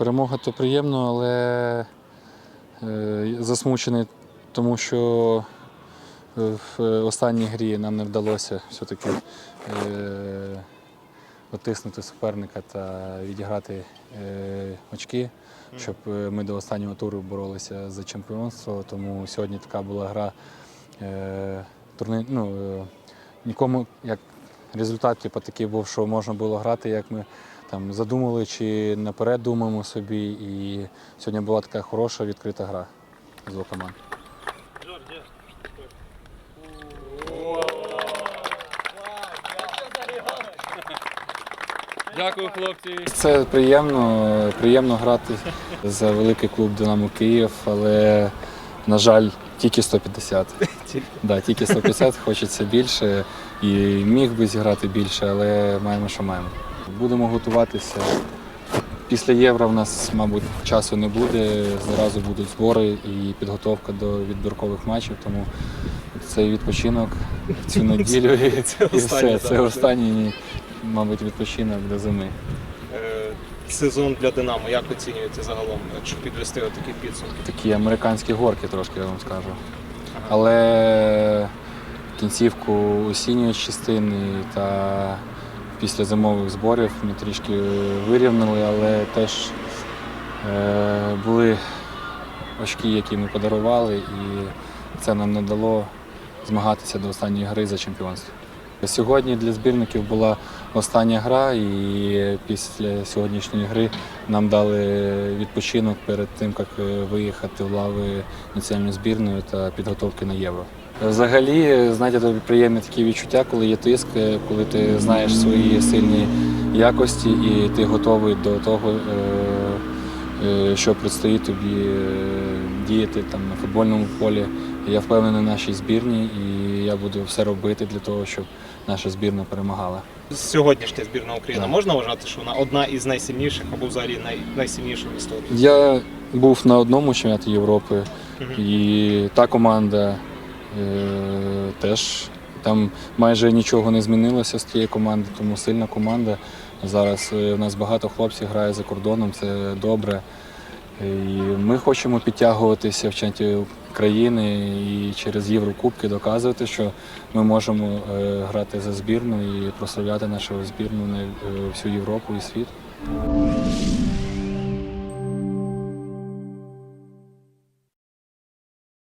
Перемога то приємно, але е, засмучений, тому що е, в останній грі нам не вдалося все-таки е, отиснути суперника та відіграти очки, щоб ми до останнього туру боролися за чемпіонство. Тому сьогодні така була гра. Турни, ну, нікому як результат типу, такий був, що можна було грати, як ми там задумали чи наперед думаємо собі. І сьогодні була така хороша відкрита гра з двох команд. Дякую, хлопці. Це приємно, приємно грати за великий клуб Динамо Київ, але, на жаль, тільки 150. Да, тільки 150, хочеться більше і міг би зіграти більше, але маємо, що маємо. Будемо готуватися. Після євро в нас, мабуть, часу не буде. Зразу будуть збори і підготовка до відбіркових матчів, тому цей відпочинок цю неділю і, і все. Це останній, мабуть, відпочинок до зими. Е, Сезон для Динамо, як оцінюєте загалом, якщо підвести такі підсумки? такі американські горки трошки, я вам скажу. Але кінцівку осінньої частини та після зимових зборів ми трішки вирівняли, але теж е, були очки, які ми подарували, і це нам не дало змагатися до останньої гри за чемпіонство. Сьогодні для збірників була остання гра, і після сьогоднішньої гри нам дали відпочинок перед тим, як е, виїхати в лави національної збірної та підготовки на євро. Взагалі, знаєте, тобі приємні такі відчуття, коли є тиск, е, коли ти знаєш свої сильні якості і ти готовий до того, е, е, що предстоїть тобі діяти там на футбольному полі. Я впевнений в нашій збірні, і я буду все робити для того, щоб наша збірна перемагала. Сьогоднішня збірна України Так. можна вважати, що вона одна із найсильніших або взагалі най, найсильніша в історії? Я був на одному чемпіонаті Європи, Мгм. і та команда теж там майже нічого не змінилося з тієї команди, тому сильна команда. Зараз е, у нас багато хлопців грає за кордоном, це добре. І ми хочемо підтягуватися в чемпіонаті країни і через Єврокубки доказувати, що ми можемо е, грати за збірну і прославляти нашу збірну на е, всю Європу і світ.